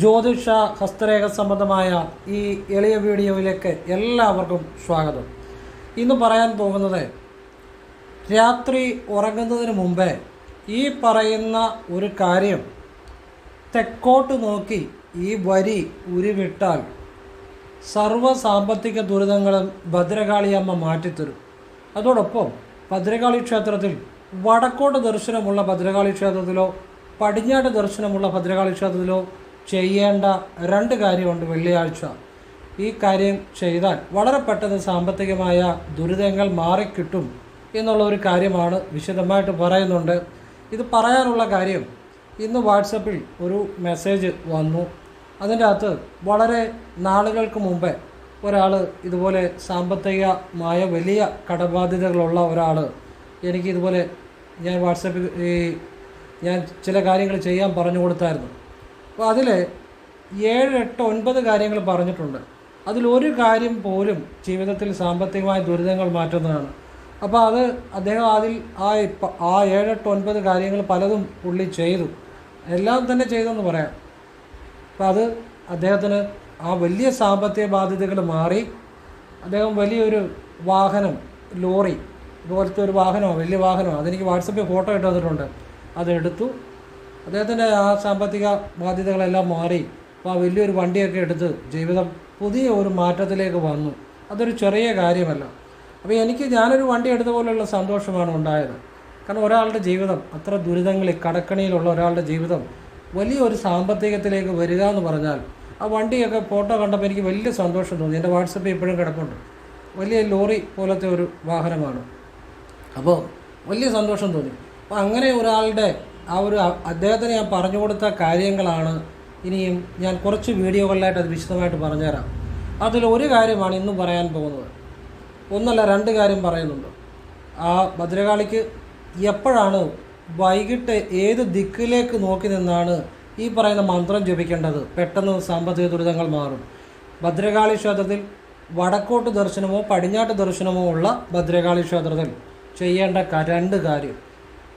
ജ്യോതിഷ ഹസ്തരേഖ സംബന്ധമായ ഈ എളിയ വീഡിയോയിലേക്ക് എല്ലാവർക്കും സ്വാഗതം. ഇന്ന് പറയാൻ പോകുന്നത് രാത്രി ഉറങ്ങുന്നതിന് മുമ്പേ ഈ പറയുന്ന ഒരു കാര്യം തെക്കോട്ട് നോക്കി ഈ വരി ഉരുവിട്ടാൽ സർവ സാമ്പത്തിക ദുരിതങ്ങളും ഭദ്രകാളിയമ്മ മാറ്റിത്തരും. അതോടൊപ്പം ഭദ്രകാളി ക്ഷേത്രത്തിൽ വടക്കോട്ട് ദർശനമുള്ള ഭദ്രകാളി ക്ഷേത്രത്തിലോ പടിഞ്ഞാട്ട് ദർശനമുള്ള ഭദ്രകാളി ക്ഷേത്രത്തിലോ ചെയ്യേണ്ട രണ്ട് കാര്യമുണ്ട് വെള്ളിയാഴ്ച. ഈ കാര്യം ചെയ്താൽ വളരെ പെട്ടെന്ന് സാമ്പത്തികമായ ദുരിതങ്ങൾ മാറിക്കിട്ടും എന്നുള്ള ഒരു കാര്യമാണ് വിശദമായിട്ട് പറയുന്നുണ്ട്. ഇത് പറയാനുള്ള കാര്യം ഇന്ന് വാട്സപ്പിൽ ഒരു മെസ്സേജ് വന്നു. അതിന്റെ അകത്ത് വളരെ നാളുകൾക്ക് മുമ്പേ ഒരാൾ ഇതുപോലെ സാമ്പത്തികമായ വലിയ കടബാധ്യതകളുള്ള ഒരാൾ എനിക്ക് ഇതുപോലെ ഞാൻ വാട്സപ്പിൽ ഈ ഞാൻ ചില കാര്യങ്ങൾ ചെയ്യാൻ പറഞ്ഞു കൊടുത്തായിരുന്നു. അപ്പോൾ അതിൽ ഏഴ് എട്ട് ഒൻപത് കാര്യങ്ങൾ പറഞ്ഞിട്ടുണ്ട്. അതിലൊരു കാര്യം പോലും ജീവിതത്തിൽ സാമ്പത്തികമായ ദുരിതങ്ങൾ മാറ്റുന്നതാണ്. അപ്പോൾ അത് അദ്ദേഹം അതിൽ ആ ആ ഏഴെട്ട് ഒൻപത് കാര്യങ്ങൾ പലതും പുള്ളി ചെയ്തു. എല്ലാം തന്നെ ചെയ്തെന്ന് പറയാം. അപ്പോൾ അത് അദ്ദേഹത്തിന് ആ വലിയ സാമ്പത്തിക ബാധ്യതകൾ മാറി. അദ്ദേഹം വലിയൊരു വാഹനം ലോറി ഇതുപോലത്തെ ഒരു വാഹനമോ വലിയ വാഹനമോ അതെനിക്ക് വാട്സപ്പിൽ ഫോട്ടോ ഇട്ട് തന്നിട്ടുണ്ട്. അതെടുത്തു അദ്ദേഹത്തിന്റെ ആ സാമ്പത്തിക ബാധ്യതകളെല്ലാം മാറി. അപ്പോൾ ആ വലിയൊരു വണ്ടിയൊക്കെ എടുത്ത് ജീവിതം പുതിയ ഒരു മാറ്റത്തിലേക്ക് വന്നു. അതൊരു ചെറിയ കാര്യമല്ല. അപ്പോൾ എനിക്ക് ഞാനൊരു വണ്ടി എടുത്ത പോലെയുള്ള സന്തോഷമാണ് ഉണ്ടായത്. കാരണം ഒരാളുടെ ജീവിതം അത്ര ദുരിതങ്ങളിൽ കടക്കണിയിലുള്ള ഒരാളുടെ ജീവിതം വലിയൊരു സാമ്പത്തികത്തിലേക്ക് വരിക എന്ന് പറഞ്ഞാൽ ആ വണ്ടിയൊക്കെ ഫോട്ടോ കണ്ടപ്പോൾ എനിക്ക് വലിയ സന്തോഷം തോന്നി. എന്റെ വാട്സപ്പിൽ ഇപ്പോഴും കിടപ്പുണ്ട്. വലിയ ലോറി പോലത്തെ ഒരു വാഹനമാണ്. അപ്പോൾ വലിയ സന്തോഷം തോന്നി. അപ്പോൾ അങ്ങനെ ഒരാളുടെ ആ ഒരു അദ്ദേഹത്തിന് ഞാൻ പറഞ്ഞു കൊടുത്ത കാര്യങ്ങളാണ്. ഇനിയും ഞാൻ കുറച്ച് വീഡിയോകളിലായിട്ട് അത് വിശദമായിട്ട് പറഞ്ഞുതരാം. അതിൽ ഒരു കാര്യമാണ് ഇന്നും പറയാൻ പോകുന്നത്. ഒന്നല്ല രണ്ട് കാര്യം പറയുന്നുണ്ട്. ആ ഭദ്രകാളിക്ക് എപ്പോഴാണ് വൈകിട്ട് ഏത് ദിക്കിലേക്ക് നോക്കി നിന്നാണ് ഈ പറയുന്ന മന്ത്രം ജപിക്കേണ്ടത്? പെട്ടെന്ന് സാമ്പത്തിക ദുരിതങ്ങൾ മാറും. ഭദ്രകാളി ക്ഷേത്രത്തിൽ വടക്കോട്ട് ദർശനമോ പടിഞ്ഞാട്ട് ദർശനമോ ഉള്ള ഭദ്രകാളി ക്ഷേത്രത്തിൽ ചെയ്യേണ്ട രണ്ട് കാര്യം.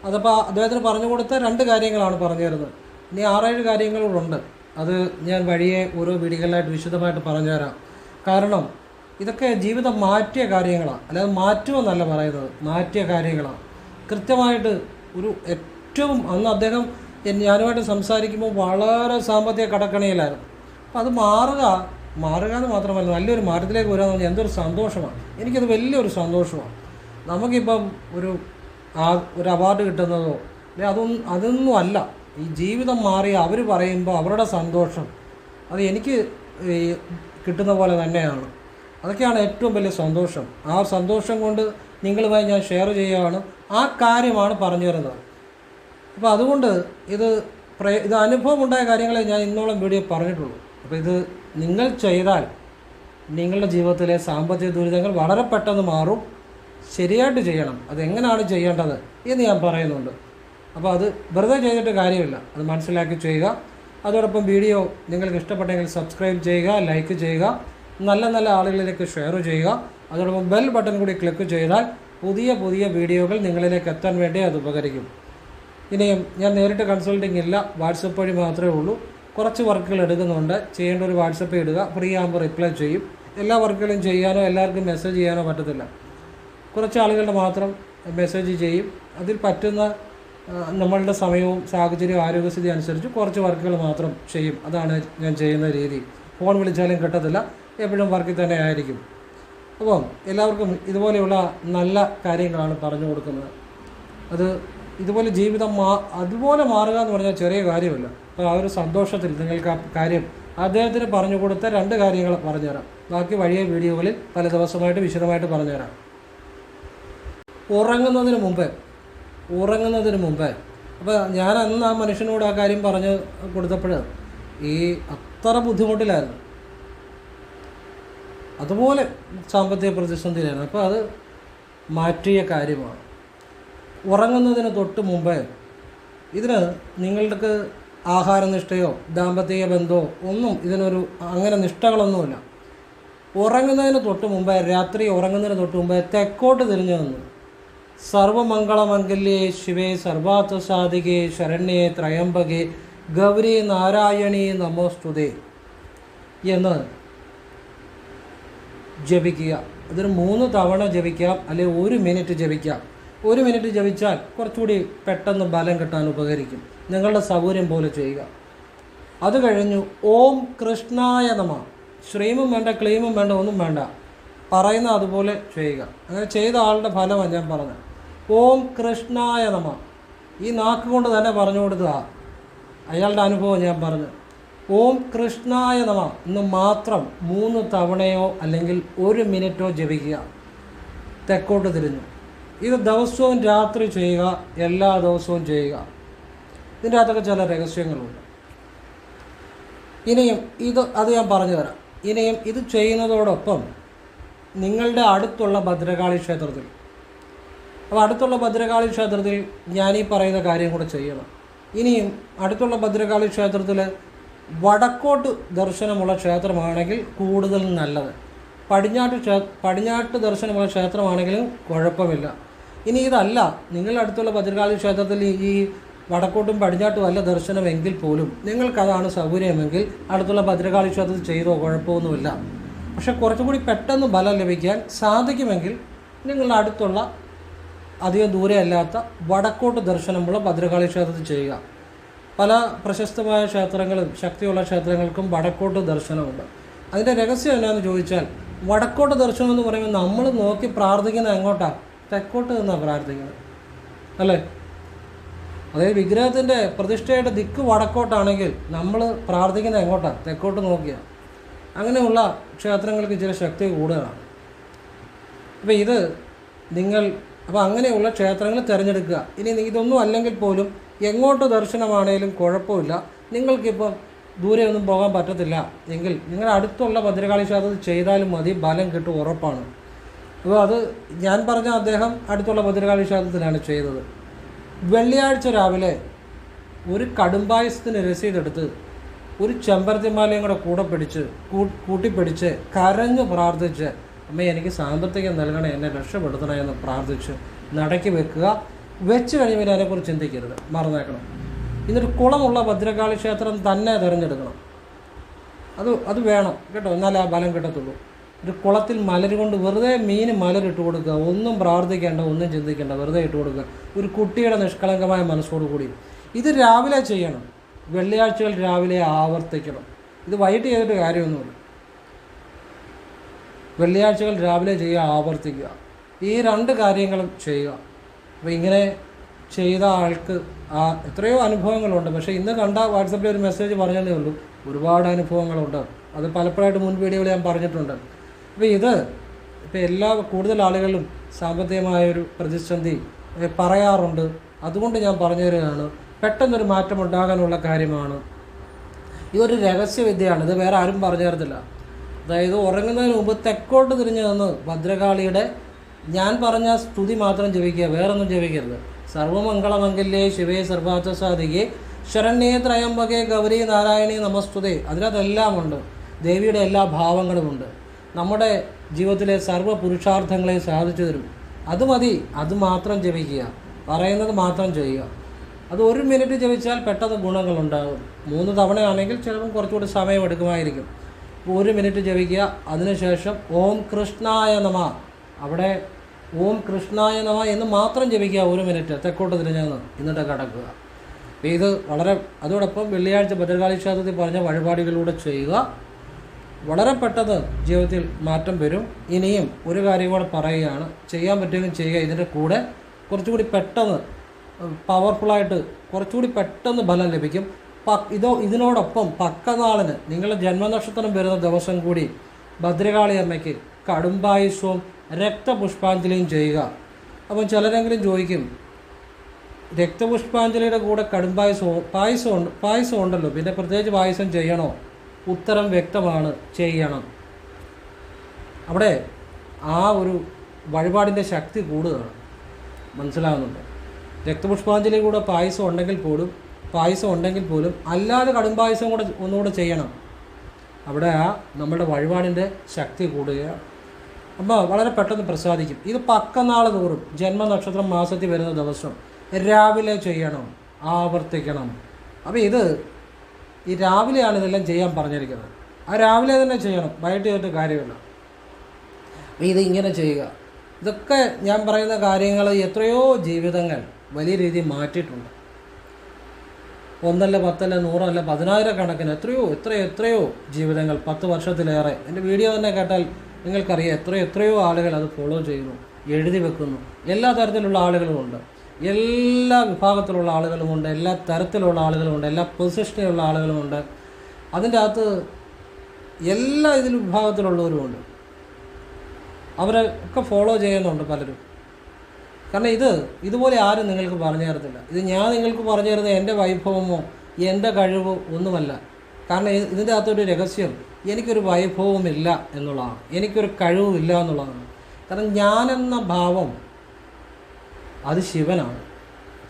അതപ്പോൾ അദ്ദേഹത്തിന് പറഞ്ഞു കൊടുത്ത രണ്ട് കാര്യങ്ങളാണ് പറഞ്ഞു തരുന്നത് ഇനി ആറേഴ് കാര്യങ്ങളുണ്ട് അത് ഞാൻ വഴിയെ ഓരോ വീടുകളിലായിട്ട് വിശദമായിട്ട് പറഞ്ഞു തരാം കാരണം ഇതൊക്കെ ജീവിതം മാറ്റിയ കാര്യങ്ങളാണ് അല്ലാതെ മാറ്റുമെന്നല്ല പറയുന്നത്. മാറ്റിയ കാര്യങ്ങളാണ് കൃത്യമായിട്ട് ഒരു ഏറ്റവും അന്ന് അദ്ദേഹം ഞാനുമായിട്ട് സംസാരിക്കുമ്പോൾ വളരെ സാമ്പത്തിക കടക്കണിയിലായിരുന്നു. അപ്പോൾ അത് മാറുക മാറുക എന്ന് മാത്രമല്ല നല്ലൊരു മാറ്റത്തിലേക്ക് വരിക എന്ന് പറഞ്ഞാൽ എന്തൊരു സന്തോഷമാണ്. എനിക്കത് വലിയൊരു സന്തോഷമാണ്. നമുക്കിപ്പം ഒരു ആ ഒരു അവാർഡ് കിട്ടുന്നതോ? അതൊന്നും അതൊന്നും അല്ല. ഈ ജീവിതം മാറി അവർ പറയുമ്പോൾ അവരുടെ സന്തോഷം അത് എനിക്ക് കിട്ടുന്ന പോലെ തന്നെയാണ്. അതൊക്കെയാണ് ഏറ്റവും വലിയ സന്തോഷം. ആ സന്തോഷം കൊണ്ട് നിങ്ങളുമായി ഞാൻ ഷെയർ ചെയ്യുകയാണ്. ആ കാര്യമാണ് പറഞ്ഞു തരുന്നത്. അപ്പോൾ അതുകൊണ്ട് ഇത് പ്രേ ഇത് അനുഭവം ഉണ്ടായ കാര്യങ്ങളെ ഞാൻ ഇന്നോളം വീഡിയോ പറഞ്ഞിട്ടുള്ളൂ. അപ്പോൾ ഇത് നിങ്ങൾ ചെയ്താൽ നിങ്ങളുടെ ജീവിതത്തിലെ സാമ്പത്തിക ദുരിതങ്ങൾ വളരെ പെട്ടെന്ന് മാറും. ശരിയായിട്ട് ചെയ്യണം. അതെങ്ങനെയാണ് ചെയ്യേണ്ടത് എന്ന് ഞാൻ പറയുന്നുണ്ട്. അപ്പോൾ അത് വെറുതെ ചെയ്തിട്ട് കാര്യമില്ല. അത് മനസ്സിലാക്കി ചെയ്യുക. അതോടൊപ്പം വീഡിയോ നിങ്ങൾക്ക് ഇഷ്ടപ്പെട്ടെങ്കിൽ സബ്സ്ക്രൈബ് ചെയ്യുക ലൈക്ക് ചെയ്യുക നല്ല നല്ല ആളുകളിലേക്ക് ഷെയർ ചെയ്യുക. അതോടൊപ്പം ബെൽ ബട്ടൺ കൂടി ക്ലിക്ക് ചെയ്താൽ പുതിയ പുതിയ വീഡിയോകൾ നിങ്ങളിലേക്ക് എത്താൻ വേണ്ടി അത് ഉപകരിക്കും. ഇനിയും ഞാൻ നേരിട്ട് കൺസൾട്ടിങ് ഇല്ല. വാട്സപ്പ് വഴി മാത്രമേ ഉള്ളൂ. കുറച്ച് വർക്കുകൾ എടുക്കുന്നുണ്ട്. ചെയ്യേണ്ട ഒരു വാട്സപ്പ് ഇടുക. ഫ്രീ ആകുമ്പോൾ റിപ്ലൈ ചെയ്യും. എല്ലാ വർക്കുകളും ചെയ്യാനോ എല്ലാവർക്കും മെസ്സേജ് ചെയ്യാനോ പറ്റത്തില്ല. കുറച്ച് ആളുകളുടെ മാത്രം മെസ്സേജ് ചെയ്യും. അതിൽ പറ്റുന്ന നമ്മളുടെ സമയവും സാഹചര്യവും ആരോഗ്യസ്ഥിതി അനുസരിച്ച് കുറച്ച് വർക്കുകൾ മാത്രം ചെയ്യും. അതാണ് ഞാൻ ചെയ്യുന്ന രീതി. ഫോൺ വിളിച്ചാലും കിട്ടത്തില്ല. എപ്പോഴും വർക്കിൽ തന്നെ ആയിരിക്കും. അപ്പം എല്ലാവർക്കും ഇതുപോലെയുള്ള നല്ല കാര്യങ്ങളാണ് പറഞ്ഞു കൊടുക്കുന്നത്. അത് ഇതുപോലെ ജീവിതം മാ അതുപോലെ മാറുക എന്ന് പറഞ്ഞാൽ ചെറിയ കാര്യമല്ല. അപ്പോൾ ആ ഒരു സന്തോഷത്തിൽ നിങ്ങൾക്ക് ആ കാര്യം അദ്ദേഹത്തിന് പറഞ്ഞു കൊടുത്ത രണ്ട് കാര്യങ്ങൾ പറഞ്ഞുതരാം. ബാക്കി വഴിയ വീഡിയോകളിൽ പല ദിവസമായിട്ട് വിശദമായിട്ട് പറഞ്ഞുതരാം. ഉറങ്ങുന്നതിന് മുമ്പേ ഉറങ്ങുന്നതിന് മുമ്പേ. അപ്പോൾ ഞാൻ അന്ന് ആ മനുഷ്യനോട് ആ കാര്യം പറഞ്ഞ് കൊടുത്തപ്പോൾ ഈ അത്ര ബുദ്ധിമുട്ടിലായിരുന്നു. അതുപോലെ സാമ്പത്തിക പ്രതിസന്ധിയിലായിരുന്നു. അപ്പോൾ അത് മാറ്റിയ കാര്യമാണ്. ഉറങ്ങുന്നതിന് തൊട്ട് മുമ്പേ ഇതിന് നിങ്ങൾക്ക് ആഹാരനിഷ്ഠയോ ദാമ്പത്തിക ബന്ധമോ ഒന്നും ഇതിനൊരു അങ്ങനെ നിഷ്ഠകളൊന്നുമില്ല. ഉറങ്ങുന്നതിന് തൊട്ട് മുമ്പേ രാത്രി ഉറങ്ങുന്നതിന് തൊട്ട് മുമ്പേ തെക്കോട്ട് തിരിഞ്ഞു നിന്നു. സർവമംഗളമംഗല്യേ ശിവേ സർവാർത്ഥ സാധികേ ശരണ്യേ ത്രയംബകേ ഗൗരി നാരായണി നമോസ്തുതേ എന്ന് ജപിക്കുക. ഇതൊരു മൂന്ന് തവണ ജപിക്കാം അല്ലെങ്കിൽ ഒരു മിനിറ്റ് ജപിക്കാം. ഒരു മിനിറ്റ് ജപിച്ചാൽ കുറച്ചുകൂടി പെട്ടെന്ന് ബലം കിട്ടാൻ ഉപകരിക്കും. നിങ്ങളുടെ സൗകര്യം പോലെ ചെയ്യുക. അത് കഴിഞ്ഞു ഓം കൃഷ്ണായ നമ. ശ്രീമും വേണ്ട ക്ലീമും വേണ്ട ഒന്നും വേണ്ട. പറയുന്ന അതുപോലെ ചെയ്യുക. അങ്ങനെ ചെയ്ത ആളുടെ ഫലമാണ് ഞാൻ പറഞ്ഞത്. ഓം കൃഷ്ണായ നമ. ഈ നാക്ക് കൊണ്ട് തന്നെ പറഞ്ഞു കൊടുക്കുക അയാളുടെ അനുഭവം ഞാൻ പറഞ്ഞു. ഓം കൃഷ്ണായ നമ എന്ന് മാത്രം മൂന്ന് തവണയോ അല്ലെങ്കിൽ ഒരു മിനിറ്റോ ജപിക്കുക. തെക്കോട്ട് തിരിഞ്ഞു. ഇത് ദിവസവും രാത്രി ചെയ്യുക എല്ലാ ദിവസവും ചെയ്യുക. ഇതിന്റെ അകത്തൊക്കെ ചില രഹസ്യങ്ങളുണ്ട്. ഇനിയും ഇത് അത് ഞാൻ പറഞ്ഞു തരാം. ഇനിയും ഇത് ചെയ്യുന്നതോടൊപ്പം നിങ്ങളുടെ അടുത്തുള്ള ഭദ്രകാളി ക്ഷേത്രത്തിൽ അപ്പോൾ അടുത്തുള്ള ഭദ്രകാളി ക്ഷേത്രത്തിൽ ഞാൻ ഈ പറയുന്ന കാര്യം കൂടെ ചെയ്യണം. ഇനിയും അടുത്തുള്ള ഭദ്രകാളി ക്ഷേത്രത്തിൽ വടക്കോട്ട് ദർശനമുള്ള ക്ഷേത്രമാണെങ്കിൽ കൂടുതൽ നല്ലത്. പടിഞ്ഞാട്ട് ക്ഷേ പടിഞ്ഞാട്ട് ദർശനമുള്ള ക്ഷേത്രമാണെങ്കിലും കുഴപ്പമില്ല. ഇനി ഇതല്ല നിങ്ങളുടെ അടുത്തുള്ള ഭദ്രകാളി ക്ഷേത്രത്തിൽ ഈ- വടക്കോട്ടും പടിഞ്ഞാട്ടും അല്ല ദർശനമെങ്കിൽ പോലും നിങ്ങൾക്കതാണ് സൗകര്യമെങ്കിൽ അടുത്തുള്ള ഭദ്രകാളി ക്ഷേത്രത്തിൽ ചെയ്തോ കുഴപ്പമൊന്നുമില്ല പക്ഷെ കുറച്ചുകൂടി പെട്ടെന്ന് ബലം ലഭിക്കാൻ സാധിക്കുമെങ്കിൽ നിങ്ങളുടെ അടുത്തുള്ള അധികം ദൂരെ അല്ലാത്ത വടക്കോട്ട് ദർശനമുള്ള ഭദ്രകാളി ക്ഷേത്രത്തിൽ ചെയ്യുക. പല പ്രശസ്തമായ ക്ഷേത്രങ്ങളും ശക്തിയുള്ള ക്ഷേത്രങ്ങൾക്കും വടക്കോട്ട് ദർശനമുണ്ട്. അതിന്റെ രഹസ്യം എന്നാന്ന് ചോദിച്ചാൽ വടക്കോട്ട് ദർശനം എന്ന് പറയുമ്പോൾ നമ്മൾ നോക്കി പ്രാർത്ഥിക്കുന്നത് എങ്ങോട്ടാണ് തെക്കോട്ട് നിന്നാണ് പ്രാർത്ഥിക്കുന്നത്. അല്ലേ? അതായത് വിഗ്രഹത്തിന്റെ പ്രതിഷ്ഠയുടെ ദിക്ക് വടക്കോട്ടാണെങ്കിൽ നമ്മൾ പ്രാർത്ഥിക്കുന്നത് എങ്ങോട്ടാണ് തെക്കോട്ട് നോക്കിയാണ് അങ്ങനെയുള്ള ക്ഷേത്രങ്ങൾക്ക് ചില ശക്തി കൂടുതലാണ്. അപ്പോൾ ഇത് നിങ്ങൾ അപ്പോൾ അങ്ങനെയുള്ള ക്ഷേത്രങ്ങൾ തിരഞ്ഞെടുക്കുക. ഇനി ഇതൊന്നും അല്ലെങ്കിൽ പോലും എങ്ങോട്ട് ദർശനമാണേലും കുഴപ്പമില്ല. നിങ്ങൾക്കിപ്പം ദൂരെ ഒന്നും പോകാൻ പറ്റത്തില്ല. എങ്കിൽ നിങ്ങളുടെ അടുത്തുള്ള ഭദ്രകാളി ക്ഷേത്രത്തിൽ ചെയ്താലും മതി. ബലം കിട്ടും ഉറപ്പാണ്. അപ്പോൾ അത് ഞാൻ പറഞ്ഞ അദ്ദേഹം അടുത്തുള്ള ഭദ്രകാളി ക്ഷേത്രത്തിലാണ് ചെയ്തത്. വെള്ളിയാഴ്ച രാവിലെ ഒരു കടുംപായസത്തിന് രസീതെടുത്ത് ഒരു ചെമ്പരത്തിമാലയും കൂടെ കൂടെ പിടിച്ച് കൂട്ടിപ്പിടിച്ച് കരഞ്ഞു പ്രാർത്ഥിച്ച് അമ്മ എനിക്ക് സാമ്പത്തികം നൽകണേ എന്നെ രക്ഷപ്പെടുത്തണേ എന്ന് പ്രാർത്ഥിച്ച് നടക്കി വെക്കുക. വെച്ച് കഴിയുമ്പോൾ അതിനെക്കുറിച്ച് ചിന്തിക്കരുത്. മറന്നേക്കണം. ഇന്നൊരു കുളമുള്ള ഭദ്രകാളി ക്ഷേത്രം തന്നെ തിരഞ്ഞെടുക്കണം. അത് അത് വേണം കേട്ടോ. എന്നാലേ ആ ബലം കിട്ടത്തുള്ളൂ. ഒരു കുളത്തിൽ മലര് കൊണ്ട് വെറുതെ മീൻ മലരിട്ട് കൊടുക്കുക. ഒന്നും പ്രാർത്ഥിക്കേണ്ട ഒന്നും ചിന്തിക്കേണ്ട. വെറുതെ ഇട്ട് കൊടുക്കുക. ഒരു കുട്ടിയുടെ നിഷ്കളങ്കമായ മനസ്സോട് കൂടി. ഇത് രാവിലെ ചെയ്യണം. വെള്ളിയാഴ്ചകൾ രാവിലെ ആവർത്തിക്കണം. ഇത് വൈകിട്ട് ചെയ്തിട്ട് കാര്യമൊന്നുമില്ല. വെള്ളിയാഴ്ചകൾ രാവിലെ ചെയ്യുക ആവർത്തിക്കുക. ഈ രണ്ട് കാര്യങ്ങളും ചെയ്യുക. അപ്പോൾ ഇങ്ങനെ ചെയ്ത ആൾക്ക് ആ എത്രയോ അനുഭവങ്ങളുണ്ട്. പക്ഷേ ഇന്ന് കണ്ട വാട്സപ്പിൽ ഒരു മെസ്സേജ് പറഞ്ഞതേ ഉള്ളൂ. ഒരുപാട് അനുഭവങ്ങളുണ്ട്. അത് പലപ്പോഴായിട്ട് മുൻ വീഡിയോയിൽ ഞാൻ പറഞ്ഞിട്ടുണ്ട്. അപ്പോൾ ഇത് ഇപ്പോൾ എല്ലാ കൂടുതൽ ആളുകളും സാമ്പത്തികമായൊരു പ്രതിസന്ധി പറയാറുണ്ട്. അതുകൊണ്ട് ഞാൻ പറഞ്ഞു തരികയാണ് പെട്ടെന്നൊരു മാറ്റം ഉണ്ടാകാനുള്ള കാര്യമാണ് ഇതൊരു രഹസ്യവിദ്യയാണ്. ഇത് വേറെ ആരും പറഞ്ഞു തരത്തില്ല അതായത് ഉറങ്ങുന്നതിന് മുമ്പ് തെക്കോട്ട് തിരിഞ്ഞു നിന്ന് ഭദ്രകാളിയുടെ ഞാൻ പറഞ്ഞ സ്തുതി മാത്രം ജപിക്കുക വേറൊന്നും ജപിക്കരുത്. സർവമംഗളമംഗല്യേ ശിവേ സർവാർത്ഥ സാധികെ ശരണ്യേ ത്രയംബകെ ഗൗരി നാരായണി നമസ്തുതേ. അതിനകത്തെല്ലാം ഉണ്ട്. ദേവിയുടെ എല്ലാ ഭാവങ്ങളുമുണ്ട് നമ്മുടെ ജീവിതത്തിലെ സർവ പുരുഷാർത്ഥങ്ങളെ സാധിച്ചു തരും. അത് മതി. അത് മാത്രം ജപിക്കുക. പറയുന്നത് മാത്രം ചെയ്യുക. അത് ഒരു മിനിറ്റ് ജപിച്ചാൽ പെട്ടെന്ന് ഗുണങ്ങളുണ്ടാകും. മൂന്ന് തവണയാണെങ്കിൽ ചിലപ്പം കുറച്ചുകൂടി സമയം എടുക്കുമായിരിക്കും. അപ്പോൾ ഒരു മിനിറ്റ് ജപിക്കുക. അതിനുശേഷം ഓം കൃഷ്ണായ നമ. അവിടെ ഓം കൃഷ്ണായ നമ എന്ന് മാത്രം ജപിക്കുക ഒരു മിനിറ്റ്. തെക്കോട്ട് തിരിഞ്ഞെന്ന് എന്നിട്ട് കിടക്കുക അപ്പോൾ ഇത് വളരെ അതോടൊപ്പം വെള്ളിയാഴ്ച ഭദ്രകാളി ക്ഷേത്രത്തിൽ പറഞ്ഞ വഴിപാടുകളിലൂടെ ചെയ്യുക. വളരെ പെട്ടെന്ന് ജീവിതത്തിൽ മാറ്റം വരും. ഇനിയും ഒരു കാര്യം കൂടെ പറയുകയാണ്. ചെയ്യാൻ പറ്റുമെങ്കിൽ ചെയ്യുക. ഇതിന്റെ കൂടെ കുറച്ചുകൂടി പെട്ടെന്ന് പവർഫുള്ളായിട്ട് കുറച്ചുകൂടി പെട്ടെന്ന് ഫലം ലഭിക്കും. ഇതോ ഇതിനോടൊപ്പം പക്കനാളിന് നിങ്ങളുടെ ജന്മനക്ഷത്രം വരുന്ന ദിവസം കൂടി ഭദ്രകാളി അമ്മയ്ക്ക് കടുംപായുസവും രക്തപുഷ്പാഞ്ജലിയും ചെയ്യുക. അപ്പം ചിലരെങ്കിലും ചോദിക്കും രക്തപുഷ്പാഞ്ജലിയുടെ കൂടെ കടുംപായസവും പായസം ഉണ്ട് പായസം ഉണ്ടല്ലോ പിന്നെ പ്രത്യേകിച്ച് പായസം ചെയ്യണോ? ഉത്തരം വ്യക്തമാണ് ചെയ്യണം. അവിടെ ആ ഒരു വഴിപാടിന്റെ ശക്തി കൂടുതലാണ് മനസ്സിലാകുന്നുണ്ട് രക്തപുഷ്പാഞ്ജലി കൂടെ പായസം ഉണ്ടെങ്കിൽ പോലും പായസം ഉണ്ടെങ്കിൽ പോലും അല്ലാതെ കടും പായസം കൂടെ ഒന്നുകൂടെ ചെയ്യണം. അവിടെ നമ്മുടെ വഴിപാടിന്റെ ശക്തി കൂടുക. അപ്പോൾ വളരെ പെട്ടെന്ന് പ്രസാദിക്കും. ഇത് പക്കനാൾ തോറും ജന്മനക്ഷത്രം മാസത്തിൽ വരുന്ന ദിവസം രാവിലെ ചെയ്യണം ആവർത്തിക്കണം. അപ്പോൾ ഇത് ഈ രാവിലെയാണ് ഇതെല്ലാം ചെയ്യാൻ പറഞ്ഞിരിക്കുന്നത്. ആ രാവിലെ തന്നെ ചെയ്യണം വൈകിട്ട് ചെയ്തിട്ട് കാര്യമില്ല. ഇത് ഇങ്ങനെ ചെയ്യുക. ഇതൊക്കെ ഞാൻ പറയുന്ന കാര്യങ്ങൾ എത്രയോ ജീവിതങ്ങൾ വലിയ രീതിയിൽ മാറ്റിയിട്ടുണ്ട്. ഒന്നല്ല പത്തല്ല നൂറല്ല പതിനായിരക്കണക്കിന് എത്രയോ എത്രയോ എത്രയോ ജീവിതങ്ങൾ പത്ത് വർഷത്തിലേറെ. എന്റെ വീഡിയോ തന്നെ കേട്ടാൽ നിങ്ങൾക്കറിയാം എത്രയോ എത്രയോ ആളുകൾ അത് ഫോളോ ചെയ്യുന്നു എഴുതി വെക്കുന്നു. എല്ലാ തരത്തിലുള്ള ആളുകളുമുണ്ട്. എല്ലാ വിഭാഗത്തിലുള്ള ആളുകളുമുണ്ട് എല്ലാ തരത്തിലുള്ള ആളുകളുമുണ്ട് എല്ലാ പൊസിഷനിലുള്ള ആളുകളുമുണ്ട്. അതിന്റെ അകത്ത് എല്ലാ ഇതിലും വിഭാഗത്തിലുള്ളവരുമുണ്ട്. അവരൊക്കെ ഫോളോ ചെയ്യുന്നുണ്ട് പലരും. കാരണം ഇത് ഇതുപോലെ ആരും നിങ്ങൾക്ക് പറഞ്ഞു തരത്തില്ല. ഇത് ഞാൻ നിങ്ങൾക്ക് പറഞ്ഞു തരുന്നത് എന്റെ വൈഭവമോ എന്റെ കഴിവോ ഒന്നുമല്ല. കാരണം ഇത് ഇതിന്റെ അകത്തൊരു രഹസ്യം എനിക്കൊരു വൈഭവമില്ല എന്നുള്ളതാണ്. എനിക്കൊരു കഴിവുമില്ല എന്നുള്ളതാണ്. കാരണം ഞാനെന്ന ഭാവം അത് ശിവനാണ്.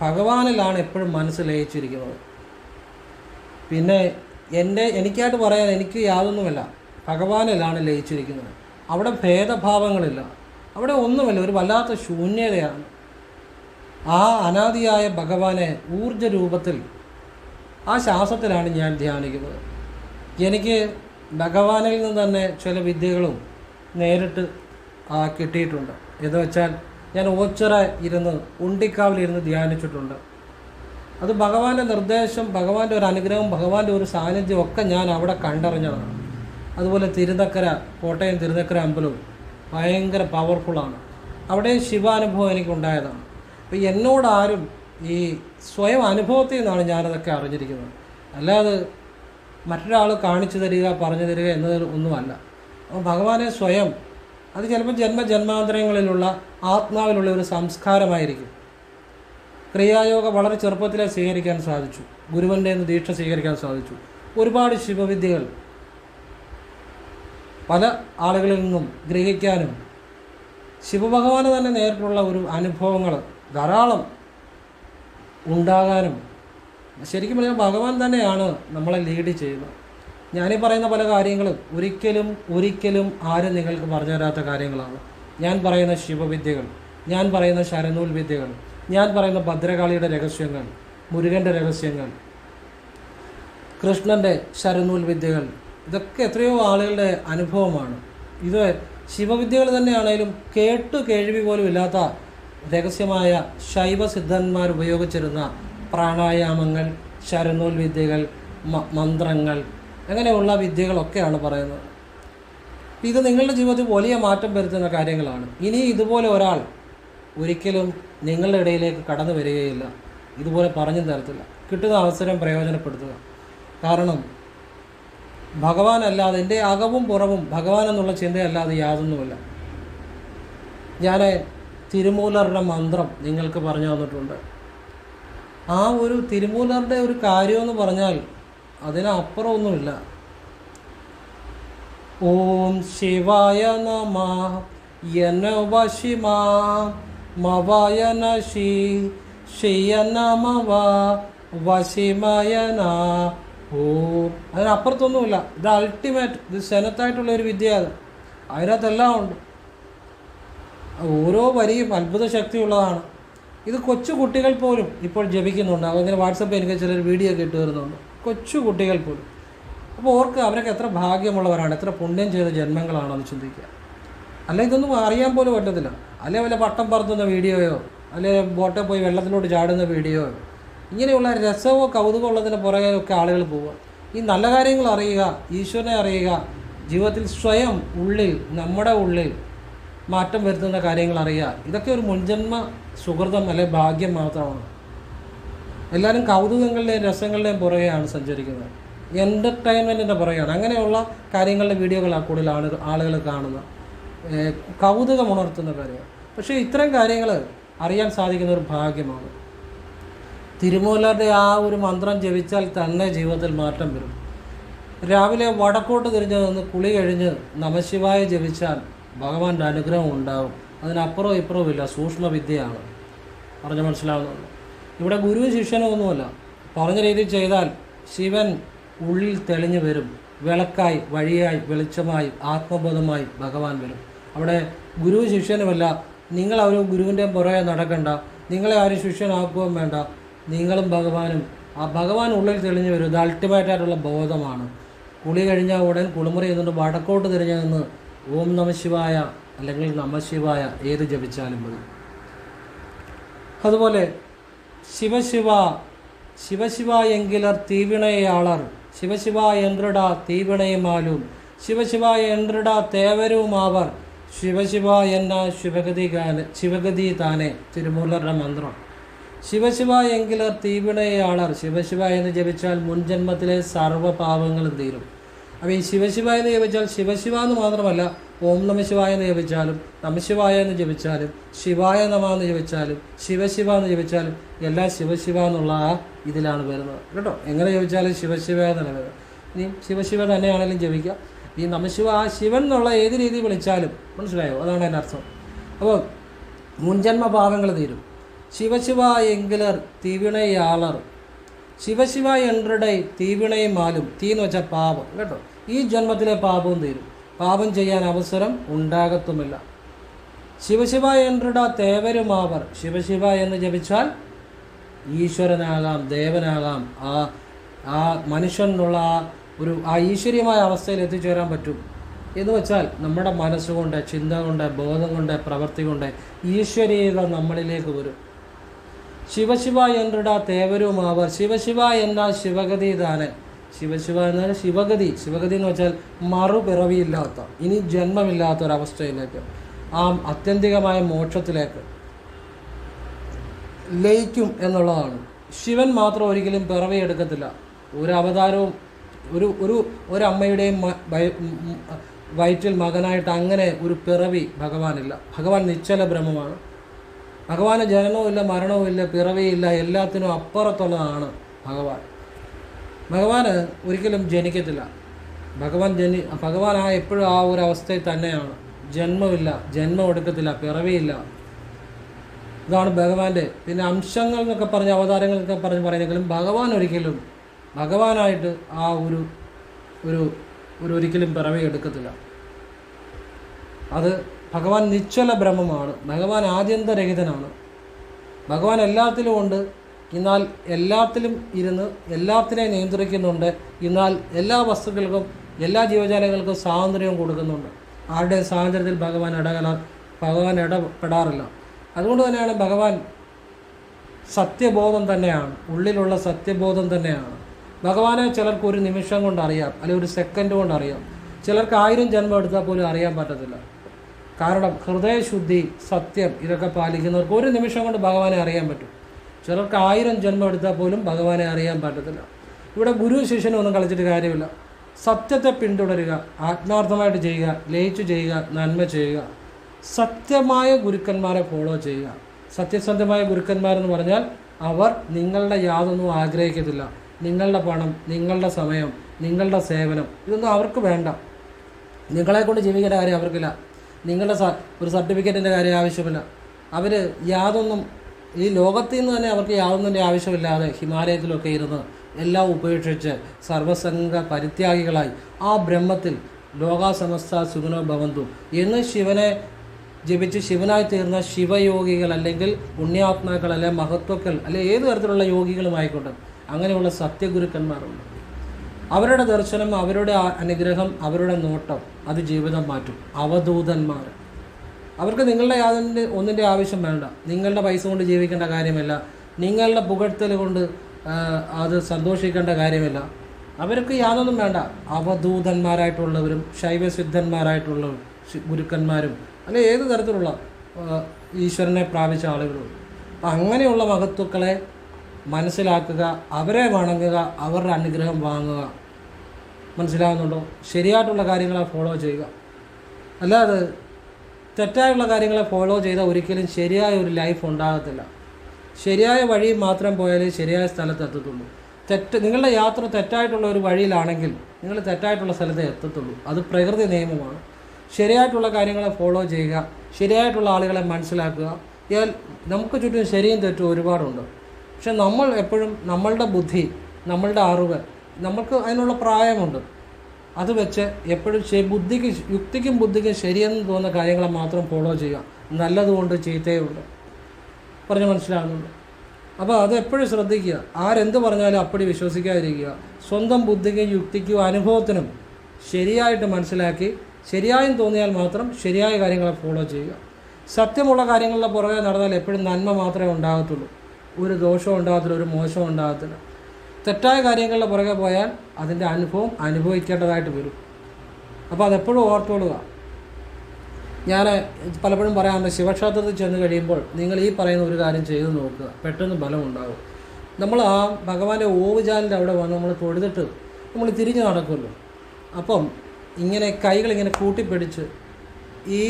ഭഗവാനിലാണ് എപ്പോഴും മനസ്സ് ലയിച്ചിരിക്കുന്നത്. പിന്നെ എന്റെ എനിക്കായിട്ട് പറയാൻ എനിക്ക് യാതൊന്നുമല്ല. ഭഗവാനിലാണ് ലയിച്ചിരിക്കുന്നത്. അവിടെ ഭേദഭാവങ്ങളില്ല. അവിടെ ഒന്നുമല്ല ഒരു വല്ലാത്ത ശൂന്യതയാണ്. ആ അനാദിയായ ഭഗവാനെ ഊർജ രൂപത്തിൽ ആ ശ്വാസത്തിലാണ് ഞാൻ ധ്യാനിക്കുന്നത്. എനിക്ക് ഭഗവാനിൽ നിന്ന് തന്നെ ചില വിദ്യകളും നേരിട്ട് കിട്ടിയിട്ടുണ്ട്. എന്ന് വെച്ചാൽ ഞാൻ ഓച്ചറ ഇരുന്ന് ഉണ്ടിക്കാവിലിരുന്ന് ധ്യാനിച്ചിട്ടുണ്ട്. അത് ഭഗവാന്റെ നിർദ്ദേശം ഭഗവാന്റെ ഒരു അനുഗ്രഹം ഭഗവാന്റെ ഒരു സാന്നിധ്യം ഒക്കെ ഞാൻ അവിടെ കണ്ടറിഞ്ഞതാണ്. അതുപോലെ തിരുനക്കര കോട്ടയം തിരുനക്കര അമ്പലവും ഭയങ്കര പവർഫുള്ളാണ് അവിടെ ശിവാനുഭവം എനിക്കുണ്ടായതാണ്. അപ്പോൾ എന്നോടാരും ഈ സ്വയം അനുഭവത്തിൽ നിന്നാണ് ഞാനതൊക്കെ അറിഞ്ഞിരിക്കുന്നത്. അല്ലാതെ മറ്റൊരാൾ കാണിച്ചു തരിക പറഞ്ഞു തരിക എന്നത് ഒന്നുമല്ല. അപ്പോൾ ഭഗവാനെ സ്വയം അത് ചിലപ്പോൾ ജന്മജന്മാന്തരങ്ങളിലുള്ള ആത്മാവിലുള്ള ഒരു സംസ്കാരമായിരിക്കും. ക്രിയായോഗ വളരെ ചെറുപ്പത്തിലേ സ്വീകരിക്കാൻ സാധിച്ചു. ഗുരുവന്റെ നിന്ന് ദീക്ഷ സ്വീകരിക്കാൻ സാധിച്ചു. ഒരുപാട് ശിവവിദ്യകൾ പല ആളുകളിൽ നിന്നും ഗ്രഹിക്കാനും ശിവഭഗവാന് തന്നെ നേരിട്ടുള്ള ഒരു അനുഭവങ്ങൾ ധാരാളം ഉണ്ടാകാനും ശരിക്കും പറഞ്ഞാൽ ഭഗവാൻ തന്നെയാണ് നമ്മളെ ലീഡ് ചെയ്യുന്നത്. ഞാനീ പറയുന്ന പല കാര്യങ്ങളും ഒരിക്കലും ഒരിക്കലും ആരും നിങ്ങൾക്ക് പറഞ്ഞു തരാത്ത കാര്യങ്ങളാണ്. ഞാൻ പറയുന്ന ശിവവിദ്യകൾ ഞാൻ പറയുന്ന ശരനൂൽ വിദ്യകൾ ഞാൻ പറയുന്ന ഭദ്രകാളിയുടെ രഹസ്യങ്ങൾ മുരുകന്റെ രഹസ്യങ്ങൾ കൃഷ്ണന്റെ ശരനൂൽ വിദ്യകൾ ഇതൊക്കെ എത്രയോ ആളുകളുടെ അനുഭവമാണ്. ഇത് ശിവവിദ്യകൾ തന്നെയാണേലും കേട്ടു കേൾവി പോലും ഇല്ലാത്ത രഹസ്യമായ ശൈവ സിദ്ധന്മാർ ഉപയോഗിച്ചിരുന്ന പ്രാണായാമങ്ങൾ ശരനൂൽ വിദ്യകൾ മന്ത്രങ്ങൾ അങ്ങനെയുള്ള വിദ്യകളൊക്കെയാണ് പറയുന്നത്. ഇത് നിങ്ങളുടെ ജീവിതത്തിൽ വലിയ മാറ്റം വരുത്തുന്ന കാര്യങ്ങളാണ്. ഇനി ഇതുപോലെ ഒരാൾ ഒരിക്കലും നിങ്ങളുടെ ഇടയിലേക്ക് കടന്നു വരികയില്ല. ഇതുപോലെ പറഞ്ഞു തരത്തില്ല. കിട്ടുന്ന അവസരം പ്രയോജനപ്പെടുത്തുക. കാരണം ഭഗവാൻ അല്ലാതെ എന്റെ അകവും പുറവും ഭഗവാൻ എന്നുള്ള ചിന്തയല്ലാതെ യാതൊന്നുമില്ല. ഞാൻ തിരുമൂലറുടെ മന്ത്രം നിങ്ങൾക്ക് പറഞ്ഞു തന്നിട്ടുണ്ട്. ആ ഒരു തിരുമൂലറുടെ ഒരു കാര്യമെന്ന് പറഞ്ഞാൽ അതിനപ്പുറമൊന്നുമില്ല. ഓം ശിവായ നമ യനവശിമ ശി ശിയ നമവ വശിമയന ഓം അതിനപ്പുറത്തൊന്നുമില്ല ഇത് അൾട്ടിമേറ്റ് ഇത് സെനത്തായിട്ടുള്ള ഒരു അത് അതിനകത്തെല്ലാം ഉണ്ട്. ഓരോ വരിയും അത്ഭുത ശക്തിയുള്ളതാണ്. ഇത് കൊച്ചു കുട്ടികൾ പോലും ഇപ്പോൾ ജപിക്കുന്നുണ്ട്. അങ്ങനെ വാട്സപ്പിൽ എനിക്ക് ചിലർ വീഡിയോ ഒക്കെ ഇട്ട് തരുന്നുണ്ട്. കൊച്ചു കുട്ടികൾ പോലും. അപ്പോൾ ഓർക്ക് അവരൊക്കെ എത്ര ഭാഗ്യമുള്ളവരാണ് എത്ര പുണ്യം ചെയ്ത ജന്മങ്ങളാണെന്ന് ചിന്തിക്കുക. അല്ല ഇതൊന്നും അറിയാൻ പോലും പറ്റത്തില്ല. അല്ലെ വല്ല പട്ടം പറത്തുന്ന വീഡിയോയോ അല്ലെ ബോട്ടിൽ പോയി വെള്ളത്തിലോട്ട് ചാടുന്ന വീഡിയോയോ. ഇങ്ങനെയുള്ള രസമോ കൗതുകമോ ഉള്ളതിന് പുറകെ ഒക്കെ ആളുകൾ പോവുക. ഈ നല്ല കാര്യങ്ങൾ അറിയുക ഈശ്വരനെ അറിയുക ജീവിതത്തിൽ സ്വയം ഉള്ളിൽ നമ്മുടെ ഉള്ളിൽ മാറ്റം വരുത്തുന്ന കാര്യങ്ങൾ അറിയുക ഇതൊക്കെ ഒരു മുൻജന്മ സുഹൃതം അല്ലെ ഭാഗ്യം മാത്രമാണ്. എല്ലാവരും കൗതുകങ്ങളുടെയും രസങ്ങളുടെയും പുറകെയാണ് സഞ്ചരിക്കുന്നത്. എന്റർടൈൻമെന്റിന്റെ പുറകെയാണ്. അങ്ങനെയുള്ള കാര്യങ്ങളുടെ വീഡിയോകളാണ് കൂടുതൽ ആളുകൾ ആളുകൾ കാണുന്നത്. കൗതുകം കൗതുകമുണർത്തുന്ന കാര്യങ്ങൾ പക്ഷേ ഇത്തരം കാര്യങ്ങൾ അറിയാൻ സാധിക്കുന്ന ഒരു ഭാഗ്യമാണ്. തിരുമൂലരുടെ ആ ഒരു മന്ത്രം ജപിച്ചാൽ തന്നെ ജീവിതത്തിൽ മാറ്റം വരും. രാവിലെ വടക്കോട്ട് തിരിഞ്ഞ് നിന്ന് കുളി കഴിഞ്ഞ് നമശിവായ ജപിച്ചാൽ ഭഗവാന്റെ അനുഗ്രഹം ഉണ്ടാവും. അതിനപ്പുറവും ഇപ്പുറവും ഇല്ല സൂക്ഷ്മവിദ്യയാണ്. പറഞ്ഞ് മനസ്സിലാവുന്നുള്ളൂ ഇവിടെ ഗുരു ശിഷ്യനോ ഒന്നുമല്ല പറഞ്ഞ രീതിയിൽ ചെയ്താൽ ശിവൻ ഉള്ളിൽ തെളിഞ്ഞു വരും. വിളക്കായി വഴിയായി വെളിച്ചമായി ആത്മബോധമായി ഭഗവാൻ വരും. അവിടെ ഗുരു ശിഷ്യനുമല്ല നിങ്ങൾ ഒരു ഗുരുവിന്റെ പുറകെ നടക്കണ്ട. നിങ്ങളെ ആരും ശിഷ്യനാക്കുകയും വേണ്ട. നിങ്ങളും ഭഗവാനും ആ ഭഗവാൻ ഉള്ളിൽ തെളിഞ്ഞു വരും ഇത് അൾട്ടിമേറ്റ് ആയിട്ടുള്ള ബോധമാണ്. കുളി കഴിഞ്ഞ ഉടൻ കുളിമുറി എന്നിട്ട് വടക്കോട്ട് തിരിഞ്ഞു നിന്ന് ഓം നമശിവായ അല്ലെങ്കിൽ നമശിവായ ഏത് ജപിച്ചാലും മതി. അതുപോലെ ശിവശിവ ശിവശിവ എങ്കിലർ തീവിണയാളർ ശിവശിവ എന്ത്രിട തീവിണയുമാലും ശിവശിവ എന്ത്രിട തേവരുമാവർ ശിവശിവ എന്ന ശിവഗതി ഗാന ശിവഗതി താനെ തിരുമൂലരുടെ മന്ത്രം. ശിവശിവ എങ്കിലർ തീവിണയാളർ ശിവശിവ എന്ന് ജപിച്ചാൽ മുൻജന്മത്തിലെ സർവപാപങ്ങളും തീരും. അപ്പോൾ ഈ ശിവശിവ എന്ന് ജപിച്ചാൽ ശിവശിവ എന്ന് മാത്രമല്ല ഓം നമ ശിവായ എന്ന് ജപിച്ചാലും നമശിവായ എന്ന് ജപിച്ചാലും ശിവായ നമ എന്ന് ജപിച്ചാലും ശിവശിവ എന്ന് ജപിച്ചാലും എല്ലാം ശിവശിവ എന്നുള്ള ആ ഇതിലാണ് വരുന്നത്. കേട്ടോ? എങ്ങനെ ജപിച്ചാലും ശിവശിവ എന്നാണ് വരുന്നത്. ഇനി ശിവശിവ തന്നെയാണെങ്കിലും ജപിക്കാം. ഈ നമശിവ ആ ശിവൻ എന്നുള്ള ഏത് രീതിയിൽ വിളിച്ചാലും മനസ്സിലായോ? അതാണ് എന്റെ അർത്ഥം. അപ്പോൾ മുൻജന്മ പാപങ്ങൾ തീരും. ശിവശിവ എങ്കിലർ തീവിണയാളർ. ശിവശിവ എന്റെ തീവിണയും മാലും തീ എന്ന് വെച്ചാൽ പാപം. കേട്ടോ? ഈ ജന്മത്തിലെ പാപവും തീരും. പാപം ചെയ്യാൻ അവസരം ഉണ്ടാകത്തുമില്ല. ശിവശിവ എന്റെ തേവരുമാവർ. ശിവശിവ എന്ന് ജപിച്ചാൽ ഈശ്വരനാകാം ദേവനാകാം. ആ ആ മനുഷ്യൻ എന്നുള്ള ആ ഒരു ആ ഈശ്വരീയമായ അവസ്ഥയിൽ എത്തിച്ചേരാൻ പറ്റും. എന്ന് വെച്ചാൽ നമ്മുടെ മനസ്സുകൊണ്ട് ചിന്ത കൊണ്ട് ബോധം കൊണ്ട് പ്രവൃത്തി കൊണ്ട് ഈശ്വരീയത നമ്മളിലേക്ക് വരും. ശിവശിവ എന്റെടാ തേവരുമാവർ ശിവശിവ എന്താ ശിവഗതി താനെ ശിവശിവ എന്നാൽ ശിവഗതി. ശിവഗതി എന്ന് വെച്ചാൽ മറുപിറവിയില്ലാത്ത ഇനി ജന്മമില്ലാത്ത ഒരവസ്ഥയിലേക്ക് ആ അത്യന്തികമായ മോക്ഷത്തിലേക്ക്. ലയിക്കും എന്നുള്ളതാണ്. ശിവൻ മാത്രം ഒരിക്കലും പിറവി എടുക്കത്തില്ല ഒരു അവതാരവും ഒരു ഒരു ഒരമ്മയുടെയും വയറ്റിൽ മകനായിട്ട് അങ്ങനെ ഒരു പിറവി ഭഗവാനില്ല. ഭഗവാൻ നിശ്ചല ബ്രഹ്മമാണ് ഭഗവാന് ജനനവുമില്ല മരണവുമില്ല പിറവിയില്ല എല്ലാത്തിനും അപ്പുറത്തുള്ളതാണ് ഭഗവാൻ. ഭഗവാന് ഒരിക്കലും ജനിക്കത്തില്ല. ഭഗവാൻ ജനി ഭഗവാൻ ആ എപ്പോഴും ആ ഒരു അവസ്ഥയിൽ തന്നെയാണ്. ജന്മമില്ല ജന്മം എടുക്കത്തില്ല പിറവിയില്ല. ഇതാണ് ഭഗവാന്റെ. പിന്നെ അംശങ്ങൾ എന്നൊക്കെ പറഞ്ഞ് അവതാരങ്ങൾ എന്നൊക്കെ പറഞ്ഞ് പറയുന്നെങ്കിലും ഭഗവാൻ ഒരിക്കലും ഭഗവാനായിട്ട് ആ ഒരു ഒരു ഒരു ഒരിക്കലും പിറവി എടുക്കത്തില്ല. അത് ഭഗവാൻ നിശ്ചല ബ്രഹ്മമാണ്. ഭഗവാൻ ആദ്യന്തരഹിതനാണ്. ഭഗവാൻ എല്ലാത്തിലും ഉണ്ട്. എന്നാൽ എല്ലാത്തിലും ഇരുന്ന് എല്ലാത്തിനെയും നിയന്ത്രിക്കുന്നുണ്ട്. എന്നാൽ എല്ലാ വസ്തുക്കൾക്കും എല്ലാ ജീവജാലങ്ങൾക്കും സ്വാതന്ത്ര്യവും കൊടുക്കുന്നുണ്ട്. ആരുടെ സ്വാതന്ത്ര്യത്തിൽ ഭഗവാൻ ഇടകല ഭഗവാൻ ഇടപെടാറില്ല. അതുകൊണ്ട് തന്നെയാണ് ഭഗവാൻ സത്യബോധം തന്നെയാണ്. ഉള്ളിലുള്ള സത്യബോധം തന്നെയാണ്. ഭഗവാനെ ചിലർക്ക് ഒരു നിമിഷം കൊണ്ട് അറിയാം. അല്ലെങ്കിൽ ഒരു സെക്കൻഡ് കൊണ്ട് അറിയാം. ചിലർക്ക് ആയിരം ജന്മം എടുത്താൽ പോലും അറിയാൻ പറ്റത്തില്ല. കാരണം ഹൃദയശുദ്ധി സത്യം ഇതൊക്കെ പാലിക്കുന്നവർക്ക് ഒരു നിമിഷം കൊണ്ട് ഭഗവാനെ അറിയാൻ പറ്റും. ചിലർക്ക് ആയിരം ജന്മം എടുത്താൽ പോലും ഭഗവാനെ അറിയാൻ പറ്റത്തില്ല. ഇവിടെ ഗുരു ശിഷ്യനും ഒന്നും കളിച്ചിട്ട് കാര്യമില്ല. സത്യത്തെ പിന്തുടരുക ആത്മാർത്ഥമായിട്ട് ചെയ്യുക ലയിച്ചു ചെയ്യുക നന്മ ചെയ്യുക. സത്യമായ ഗുരുക്കന്മാരെ ഫോളോ ചെയ്യുക. സത്യസന്ധമായ ഗുരുക്കന്മാരെന്ന് പറഞ്ഞാൽ അവർ നിങ്ങളുടെ യാതൊന്നും ആഗ്രഹിക്കത്തില്ല. നിങ്ങളുടെ പണം നിങ്ങളുടെ സമയം നിങ്ങളുടെ സേവനം ഇതൊന്നും അവർക്ക് വേണ്ട. നിങ്ങളെ കൊണ്ട് ജീവിക്കേണ്ട കാര്യം അവർക്കില്ല. നിങ്ങളുടെ ഒരു സർട്ടിഫിക്കറ്റിന്റെ കാര്യം ആവശ്യമില്ല. അവർ യാതൊന്നും ഈ ലോകത്തിൽ നിന്ന് തന്നെ അവർക്ക് യാതൊന്നിന്റെ ആവശ്യമില്ലാതെ ഹിമാലയത്തിലൊക്കെ ഇരുന്ന് എല്ലാം ഉപേക്ഷിച്ച് സർവസംഘ പരിത്യാഗികളായി ആ ബ്രഹ്മത്തിൽ ലോകാസമസ്ത സുഖനോ ഭവന്തു എന്ന് ശിവനെ ജപിച്ച് ശിവനായി തീർന്ന ശിവയോഗികൾ അല്ലെങ്കിൽ പുണ്യാത്മാക്കൾ അല്ലെങ്കിൽ മഹത്വക്കൾ അല്ലെ ഏത് തരത്തിലുള്ള യോഗികളുമായിക്കോട്ടെ അങ്ങനെയുള്ള സത്യഗുരുക്കന്മാരുണ്ട്. അവരുടെ ദർശനം അവരുടെ അനുഗ്രഹം അവരുടെ നോട്ടം അത് ജീവിതം മാറ്റും. അവധൂതന്മാർ. അവർക്ക് നിങ്ങളുടെ യാതൊരു ഒന്നിന്റെ ആവശ്യം വേണ്ട. നിങ്ങളുടെ പൈസ കൊണ്ട് ജീവിക്കേണ്ട കാര്യമില്ല. നിങ്ങളുടെ പുകഴ്ത്തൽ കൊണ്ട് അത് സന്തോഷിക്കേണ്ട കാര്യമില്ല. അവർക്ക് യാതൊന്നും വേണ്ട. അവധൂതന്മാരായിട്ടുള്ളവരും ശൈവസിദ്ധന്മാരായിട്ടുള്ളവരും ഗുരുക്കന്മാരും അല്ലെ ഏത് തരത്തിലുള്ള ഈശ്വരനെ പ്രാപിച്ച ആളുകളും. അപ്പം അങ്ങനെയുള്ള മഹത്വക്കളെ മനസ്സിലാക്കുക അവരെ വണങ്ങുക അവരുടെ അനുഗ്രഹം വാങ്ങുക. മനസ്സിലാകുന്നുണ്ടോ ശരിയായിട്ടുള്ള കാര്യങ്ങളെ ഫോളോ ചെയ്യുക. അല്ലാതെ തെറ്റായുള്ള കാര്യങ്ങളെ ഫോളോ ചെയ്താൽ ഒരിക്കലും ശരിയായ ഒരു ലൈഫ് ഉണ്ടാകത്തില്ല. ശരിയായ വഴി മാത്രം പോയാലേ ശരിയായ സ്ഥലത്ത് എത്തത്തുള്ളൂ. തെറ്റ് നിങ്ങളുടെ യാത്ര തെറ്റായിട്ടുള്ള ഒരു വഴിയിലാണെങ്കിൽ നിങ്ങൾ തെറ്റായിട്ടുള്ള സ്ഥലത്തെ എത്തത്തുള്ളൂ. അത് പ്രകൃതി നിയമമാണ്. ശരിയായിട്ടുള്ള കാര്യങ്ങളെ ഫോളോ ചെയ്യുക ശരിയായിട്ടുള്ള ആളുകളെ മനസ്സിലാക്കുക. നമുക്ക് ചുറ്റും ശരിയും തെറ്റും ഒരുപാടുണ്ട്. പക്ഷെ നമ്മൾ എപ്പോഴും നമ്മളുടെ ബുദ്ധി നമ്മളുടെ അറിവ് നമ്മൾക്ക് അതിനുള്ള പ്രായമുണ്ട്. അത് വെച്ച് എപ്പോഴും ബുദ്ധിക്ക് യുക്തിക്കും ബുദ്ധിക്കും ശരിയെന്ന് തോന്നുന്ന കാര്യങ്ങളെ മാത്രം ഫോളോ ചെയ്യുക. നല്ലതുകൊണ്ട് ചീത്തയുണ്ട്. പറഞ്ഞ് മനസ്സിലാകുന്നുണ്ട് അപ്പോൾ അത് എപ്പോഴും ശ്രദ്ധിക്കുക. ആരെന്ത് പറഞ്ഞാലും അപ്പടി വിശ്വസിക്കാതിരിക്കുക. സ്വന്തം ബുദ്ധിക്കും യുക്തിക്കും അനുഭവത്തിനും ശരിയായിട്ട് മനസ്സിലാക്കി ശരിയായും തോന്നിയാൽ മാത്രം ശരിയായ കാര്യങ്ങളെ ഫോളോ ചെയ്യുക. സത്യമുള്ള കാര്യങ്ങളുടെ പുറകെ നടന്നാൽ എപ്പോഴും നന്മ മാത്രമേ ഉണ്ടാകത്തുള്ളൂ. ഒരു ദോഷവും ഉണ്ടാകത്തില്ല ഒരു മോശവും ഉണ്ടാകത്തില്ല. തെറ്റായ കാര്യങ്ങളുടെ പുറകെ പോയാൽ അതിന്റെ അനുഭവം അനുഭവിക്കേണ്ടതായിട്ട് വരും. അപ്പോൾ അതെപ്പോഴും ഓർത്തോളുക ഞാൻ പലപ്പോഴും പറയാറുണ്ട് ശിവക്ഷേത്രത്തിൽ ചെന്ന് കഴിയുമ്പോൾ നിങ്ങൾ ഈ പറയുന്ന ഒരു കാര്യം ചെയ്തു നോക്കുക. പെട്ടെന്ന് ബലം ഉണ്ടാകും നമ്മൾ ആ ഭഗവാന്റെ ഓവുചാലിന്റെ അവിടെ വന്ന് നമ്മൾ തൊഴുതിട്ട് നമ്മൾ തിരിഞ്ഞു നടക്കുമല്ലോ. അപ്പം ഇങ്ങനെ കൈകൾ ഇങ്ങനെ കൂട്ടിപ്പിടിച്ച് ഈ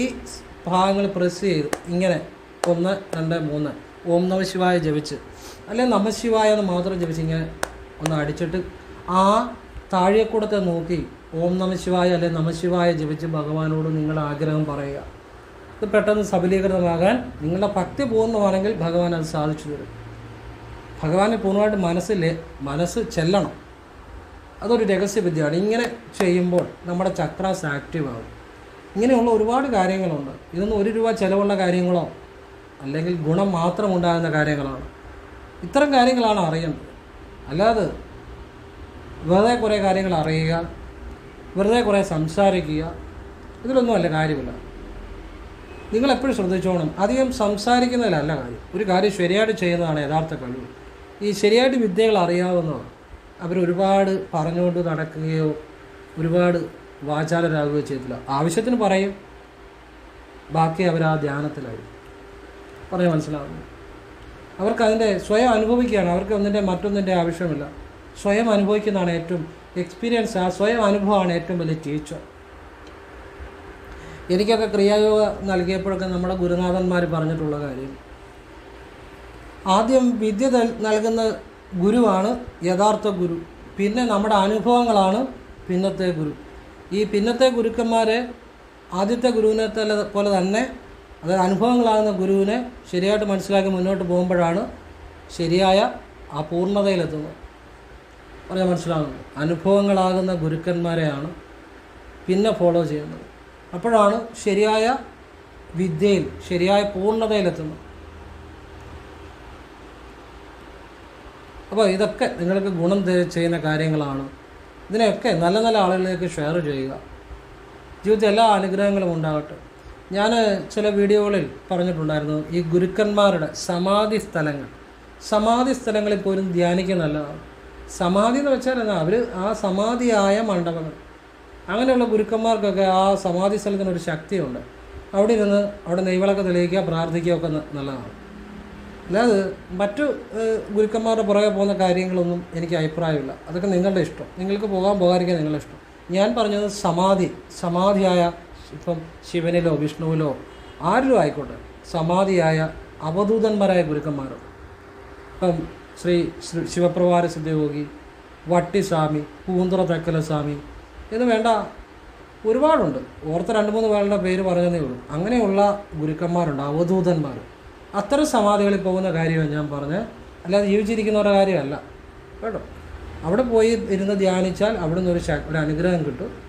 ഭാഗങ്ങൾ പ്രസ് ചെയ്ത് ഇങ്ങനെ ഒന്ന് രണ്ട് മൂന്ന് ഓം നമശിവായ ജപിച്ച്. അല്ലെ നമശിവായ എന്ന് മാത്രം ജപിച്ച് ഇങ്ങനെ ഒന്ന് അടിച്ചിട്ട് ആ താഴെക്കൂടത്തെ നോക്കി ഓം നമ ശിവായ അല്ലെങ്കിൽ നമശിവായ ജപിച്ച് ഭഗവാനോട് നിങ്ങൾ ആഗ്രഹം പറയുക. ഇത് പെട്ടെന്ന് സബലീകൃതമാകാൻ നിങ്ങളുടെ ഭക്തി പൂർണമാണെങ്കിൽ ഭഗവാൻ അത് സാധിച്ചു തരും. ഭഗവാനെ പൂർണമായിട്ട് മനസ്സിൽ മനസ്സ് ചെല്ലണം. അതൊരു രഹസ്യവിദ്യയാണ് ഇങ്ങനെ ചെയ്യുമ്പോൾ നമ്മുടെ ചക്രാസ് ആക്റ്റീവ് ആകും ഇങ്ങനെയുള്ള ഒരുപാട് കാര്യങ്ങളുണ്ട്. ഇതൊന്നും ഒരു രൂപ ചിലവുള്ള കാര്യങ്ങളോ അല്ലെങ്കിൽ ഗുണം മാത്രം ഉണ്ടാകുന്ന കാര്യങ്ങളാണ്. ഇത്തരം കാര്യങ്ങളാണ് അറിയേണ്ടത്. അല്ലാതെ വെറുതെ കുറേ കാര്യങ്ങൾ അറിയുക വെറുതെ കുറേ സംസാരിക്കുക ഇതിലൊന്നും അല്ല കാര്യമില്ല. നിങ്ങൾ എപ്പോഴും ശ്രദ്ധിച്ചോണം അധികം സംസാരിക്കുന്നതിലല്ല കാര്യം. ഒരു കാര്യം ശരിയായിട്ട് ചെയ്യുന്നതാണ് യഥാർത്ഥ കഴിവ്. ഈ ശരിയായിട്ട് വിദ്യകൾ അറിയാവുന്നവർ അവരൊരുപാട് പറഞ്ഞുകൊണ്ട് നടക്കുകയോ ഒരുപാട് വാചാലരാകുകയോ ചെയ്തില്ല ആവശ്യത്തിന് പറയും ബാക്കി അവർ ആ ധ്യാനത്തിലായി പറയാൻ മനസ്സിലാവുന്നു. അവർക്ക് അതിന്റെ സ്വയം അനുഭവിക്കുകയാണ്. അവർക്ക് ഒന്നിന്റെ മറ്റൊന്നിന്റെ ആവശ്യമില്ല. സ്വയം അനുഭവിക്കുന്നതാണ് ഏറ്റവും എക്സ്പീരിയൻസ് ആ സ്വയം അനുഭവമാണ് ഏറ്റവും വലിയ ടീച്ചർ എനിക്കൊക്കെ ക്രിയായോഗ നൽകിയപ്പോഴൊക്കെ നമ്മുടെ ഗുരുനാഥന്മാർ പറഞ്ഞിട്ടുള്ള കാര്യം. ആദ്യം വിദ്യ നൽ- നൽകുന്ന ഗുരുവാണ് യഥാർത്ഥ ഗുരു. പിന്നെ നമ്മുടെ അനുഭവങ്ങളാണ് പിന്നത്തെ ഗുരു. ഈ പിന്നത്തെ ഗുരുക്കന്മാരെ ആദ്യത്തെ ഗുരുവിനെ പോലെ തന്നെ അതായത് അനുഭവങ്ങളാകുന്ന ഗുരുവിനെ ശരിയായിട്ട് മനസ്സിലാക്കി മുന്നോട്ട് പോകുമ്പോഴാണ് ശരിയായ ആ പൂർണതയിലെത്തുന്നത്. പറയാൻ മനസ്സിലാകുന്നത്. അനുഭവങ്ങളാകുന്ന ഗുരുക്കന്മാരെയാണ് പിന്നെ ഫോളോ ചെയ്യുന്നത്. അപ്പോഴാണ് ശരിയായ വിദ്യയിൽ ശരിയായ പൂർണതയിലെത്തുന്നത്. അപ്പോൾ ഇതൊക്കെ നിങ്ങൾക്ക് ഗുണം ചെയ്യുന്ന കാര്യങ്ങളാണ്. ഇതിനെയൊക്കെ നല്ല നല്ല ആളുകളിലേക്ക് ഷെയർ ചെയ്യുക. ജീവിതത്തിൽ എല്ലാ അനുഗ്രഹങ്ങളും ഉണ്ടാകട്ടെ. ഞാൻ ചില വീഡിയോകളിൽ പറഞ്ഞിട്ടുണ്ടായിരുന്നു ഈ ഗുരുക്കന്മാരുടെ സമാധി സ്ഥലങ്ങൾ. സമാധി സ്ഥലങ്ങളിൽ പോലും ധ്യാനിക്കുന്ന നല്ലതാണ്. സമാധി എന്ന് വെച്ചാൽ എന്നാ അവർ ആ സമാധിയായ മണ്ഡപങ്ങൾ. അങ്ങനെയുള്ള ഗുരുക്കന്മാർക്കൊക്കെ ആ സമാധി സ്ഥലത്തിനൊരു ശക്തിയുണ്ട്. അവിടെ ഇരുന്ന് അവിടെ നെയ്വിളക്ക് തെളിയിക്കുക പ്രാർത്ഥിക്കുക ഒക്കെ നല്ലതാണ്. അല്ലാതെ മറ്റു ഗുരുക്കന്മാരുടെ പുറകെ പോകുന്ന കാര്യങ്ങളൊന്നും എനിക്ക് അഭിപ്രായമില്ല. അതൊക്കെ നിങ്ങളുടെ ഇഷ്ടം. നിങ്ങൾക്ക് പോകാൻ പോകാതിരിക്കാൻ നിങ്ങളുടെ ഇഷ്ടം. ഞാൻ പറഞ്ഞത് സമാധി സമാധിയായ ഇപ്പം ശിവനിലോ വിഷ്ണുവിലോ ആരിലും ആയിക്കോട്ടെ സമാധിയായ അവധൂതന്മാരായ ഗുരുക്കന്മാരുണ്ട്. ഇപ്പം ശ്രീ ശിവപ്രവാര സിദ്ധയോഗി വട്ടിസ്വാമി പൂന്തുറ തക്കലസ്വാമി എന്ന് വേണ്ട ഒരുപാടുണ്ട്. ഓർത്ത രണ്ട് മൂന്ന് പേരുടെ പേര് പറഞ്ഞതേ ഉള്ളൂ. അങ്ങനെയുള്ള ഗുരുക്കന്മാരുണ്ട് അവധൂതന്മാർ അത്തരം സമാധികളിൽ പോകുന്ന കാര്യമാണ് ഞാൻ പറഞ്ഞത്. അല്ലാതെ ജീവിച്ചിരിക്കുന്നവരുടെ കാര്യമല്ല. കേട്ടോ? അവിടെ പോയി ഇരുന്ന് ധ്യാനിച്ചാൽ അവിടെ നിന്ന് ഒരു ഒരു അനുഗ്രഹം കിട്ടും.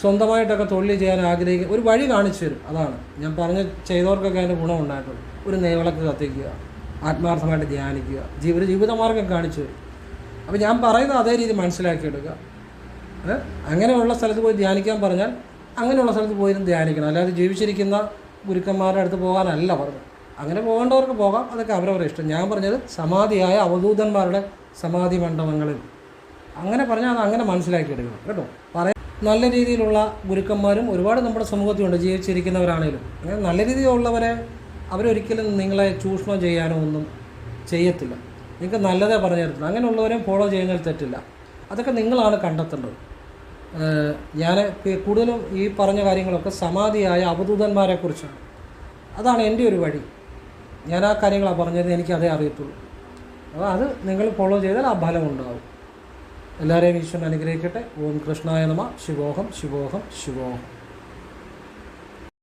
സ്വന്തമായിട്ടൊക്കെ തൊഴിൽ ചെയ്യാൻ ആഗ്രഹിക്കുക ഒരു വഴി കാണിച്ചു തരും. അതാണ്. ഞാൻ പറഞ്ഞ ചെയ്തവർക്കൊക്കെ അതിന്റെ ഗുണം ഉണ്ടായിട്ടുണ്ട് ഒരു നെയ്വിളക്ക് കത്തിക്കുക ആത്മാർത്ഥമായിട്ട് ധ്യാനിക്കുക ജീവിത ജീവിതമാർഗം കാണിച്ചു തരും. അപ്പോൾ ഞാൻ പറയുന്നത് അതേ രീതി മനസ്സിലാക്കിയെടുക്കുക? അങ്ങനെയുള്ള സ്ഥലത്ത് പോയി ധ്യാനിക്കാൻ പറഞ്ഞാൽ അങ്ങനെയുള്ള സ്ഥലത്ത് പോയിരുന്ന് ധ്യാനിക്കണം. അല്ലാതെ ജീവിച്ചിരിക്കുന്ന ഗുരുക്കന്മാരുടെ അടുത്ത് പോകാനല്ല പറഞ്ഞത്. അങ്ങനെ പോകേണ്ടവർക്ക് പോകാം. അതൊക്കെ അവരവരുടെ ഇഷ്ടം. ഞാൻ പറഞ്ഞത് സമാധിയായ അവധൂതന്മാരുടെ സമാധി മണ്ഡപങ്ങളിൽ. അങ്ങനെ പറഞ്ഞാൽ അത് അങ്ങനെ മനസ്സിലാക്കിയെടുക്കണം കേട്ടോ? പറയാം നല്ല രീതിയിലുള്ള ഗുരുക്കന്മാരും ഒരുപാട് നമ്മുടെ സമൂഹത്തിലുണ്ട് ജീവിച്ചിരിക്കുന്നവരാണേലും. അങ്ങനെ നല്ല രീതിയിലുള്ളവരെ അവരൊരിക്കലും നിങ്ങളെ ചൂഷണം ചെയ്യാനോ ഒന്നും ചെയ്യത്തില്ല. നിങ്ങൾക്ക് നല്ലതേ പറഞ്ഞു തരത്തില്ല അങ്ങനെയുള്ളവരെയും ഫോളോ ചെയ്യുന്നതിൽ തെറ്റില്ല. അതൊക്കെ നിങ്ങളാണ് കണ്ടെത്തേണ്ടത്. ഞാൻ കൂടുതലും ഈ പറഞ്ഞ കാര്യങ്ങളൊക്കെ സമാധിയായ അവധൂതന്മാരെ കുറിച്ചാണ് അതാണ് എന്റെ ഒരു വഴി. ഞാൻ ആ കാര്യങ്ങളാണ് പറഞ്ഞത് എനിക്കതേ അറിയത്തുള്ളൂ. അപ്പോൾ അത് നിങ്ങൾ ഫോളോ ചെയ്താൽ ആ ഫലം ഉണ്ടാവും. എല്ലാവരെയും ഈശ്വരൻ അനുഗ്രഹിക്കട്ടെ. ഓം കൃഷ്ണായ നമ. ശിവോഹം. ശിവോഹം. ശിവോഹം.